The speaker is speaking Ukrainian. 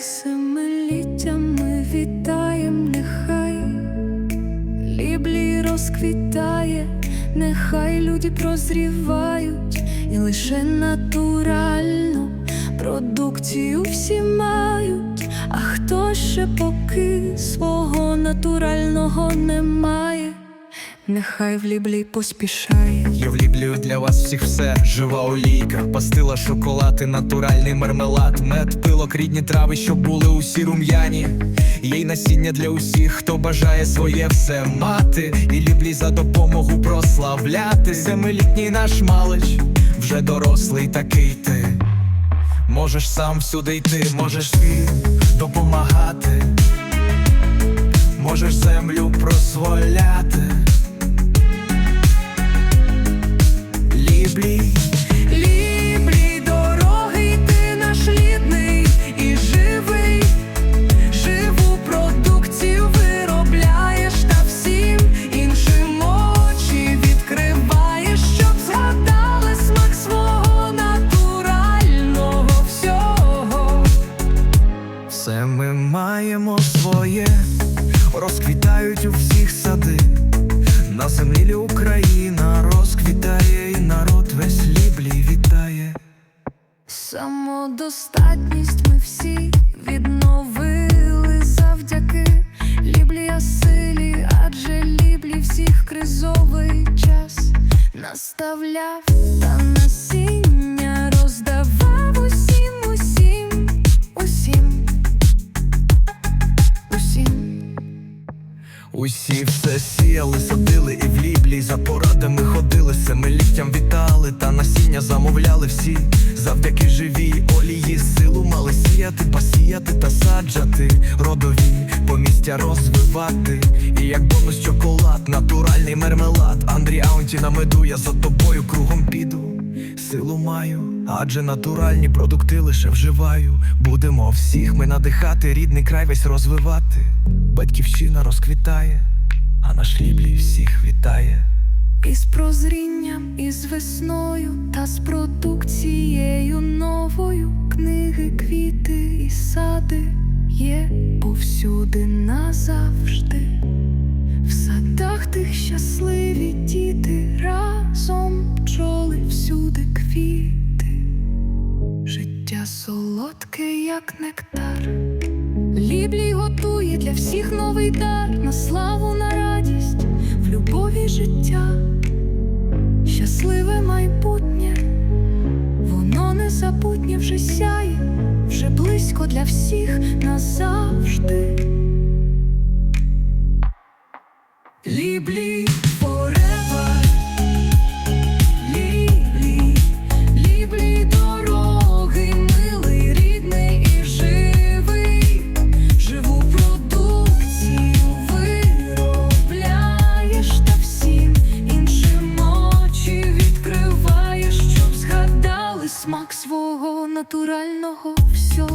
семиліттям ми вітаєм, нехай Ліблій розквітає, нехай люди прозрівають, і лише натуральну продукцію всі мають, а хто ще поки свого натурального не має, нехай в ліблій поспішає. Я вліплюю для вас всіх все, жива олійка, пастила, шоколад і натуральний мармелад, мед, пилок, рідні трави, щоб були усі рум'яні. Є насіння для усіх, хто бажає своє все мати, і ліблі за допомогу прославляти. Семилітній наш малич, вже дорослий такий ти. Можеш сам всюди йти, можеш світ допомагати, можеш землю прозволяти. Самодостатність. Ми всі відновили завдяки Ліблія силі, адже ліблі всіх кризовий час наставляв та насіння і за порадами ходили, семиліттям вітали та насіння замовляли всі. Завдяки живій олії силу мали сіяти, посіяти та саджати, родові помістя розвивати. І як бонус чоколад, натуральний мармелад. Андрій Аунті на меду, я за тобою кругом піду. Силу маю, адже натуральні продукти лише вживаю. Будемо всіх ми надихати, рідний край весь розвивати. Батьківщина розквітає, а наш ліблій всіх вітає. Із прозрінням, із весною та з продукцією новою книги, квіти і сади є повсюди назавжди. В садах тих щасливі діти разом пчоли всюди квіти. Життя солодке, як нектар. Ліблій готує для всіх новий дар на славу, на любові життя. Щасливе майбутнє, воно незабутнє вже сяє, вже близько для всіх назавжди. натурального всього.